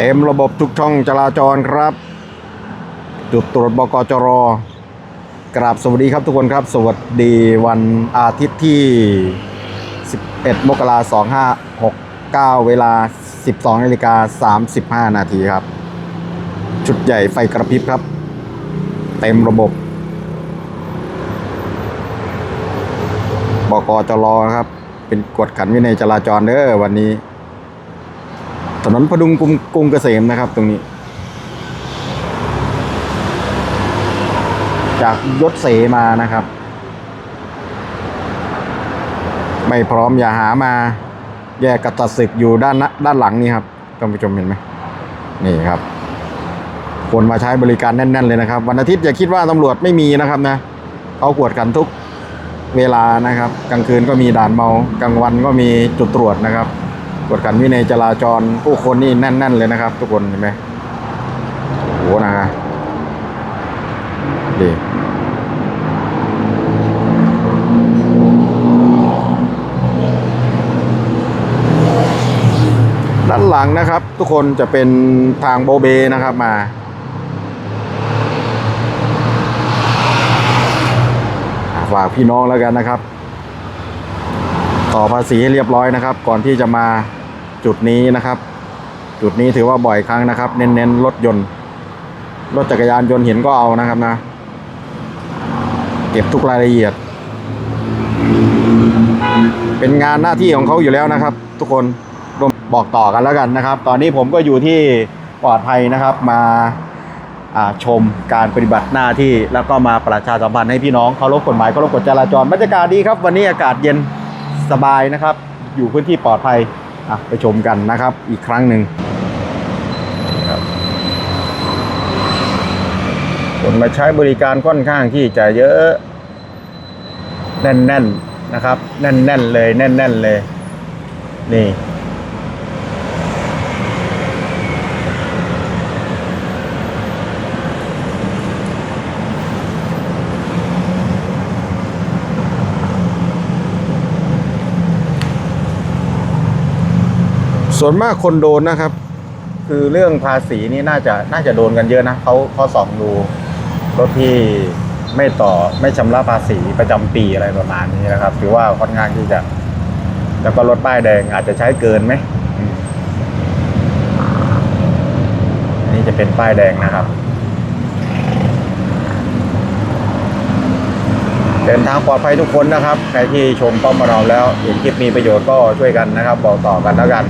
เต็มระบบทุกช่องจราจรครับ จุดตรวจบกจรกราบสวัสดีครับทุกคนครับ สวัสดีวันอาทิตย์ที่ 11 มกราคม2569 เวลา 12นาฬิกา35 นาทีครับ ชุดใหญ่ไฟกระพริบครับ เต็มระบบบกจรครับ เป็นกฎขันวินัยจราจรเด้อวันนี้ นนพดุงกรุงกรุงเกษมนะครับ ตรงนี้ จากยศเสมานะครับ ไม่พร้อมอย่าหามา แยกกระตัดศึกอยู่ด้านน้าด้านหลังนี่ครับท่านผู้ชมเห็นไหมนี่ครับคนมาใช้บริการแน่น ๆ เลยนะครับ วันอาทิตย์อย่าคิดว่าตำรวจไม่มีนะครับนะเขากวดกันทุกเวลานะครับ กลางคืนก็มีด่านเมากลางวันก็มีจุดตรวจนะครับ กดขันวินัยจราจรผู้คนนี่แน่น ๆ เลยนะครับ ทุกคนเห็นไหมโอ้นะฮะดีด้านหลังนะครับ ทุกคนจะเป็นทางโบเบนะครับมาฝากพี่น้องแล้วกันนะครับ ต่อภาษีให้เรียบร้อยนะครับ ก่อนที่จะมา จุดนี้นะครับ จุดนี้ถือว่าบ่อยครั้งนะครับ เน้นๆรถยนต์ รถจักรยานยนต์เห็นก็เอานะครับนะ เก็บทุกรายละเอียด เป็นงานหน้าที่ของเขาอยู่แล้วนะครับ ทุกคนร่วมบอกต่อกันแล้วกันนะครับ ตอนนี้ผมก็อยู่ที่ปลอดภัยนะครับมาอ่าชมการปฏิบัติหน้าที่แล้วก็มาประชาสัมพันธ์ให้พี่น้องเคารพกฎหมายเคารพกฎจราจรบรรยากาศดีครับ วันนี้อากาศเย็นสบายนะครับ อยู่พื้นที่ปลอดภัย อะไปชมกันนะครับอีกครั้งหนึ่งคนมาใช้บริการค่อนข้างที่จะเยอะ แน่นๆนะครับ แน่นๆเลย แน่นๆเลย นี่ ส่วนมากคนโดนนะครับ คือเรื่องภาษีนี่น่าจะน่าจะโดนกันเยอะนะเขาเขาส่องดูรถที่ไม่ต่อไม่ชำระภาษีประจำปีอะไรประมาณนี้นะครับ ถือว่าค่อนข้างที่จะแล้วก็รถป้ายแดงอาจจะใช้เกินไหมนนี้จะเป็นป้ายแดงนะครับ เดินทางปลอดภัยทุกคนนะครับ ใครที่ชมป้อมมานอมแล้วเห็นคลิปมีประโยชน์ก็ช่วยกันนะครับ บอกต่อกันแล้วกัน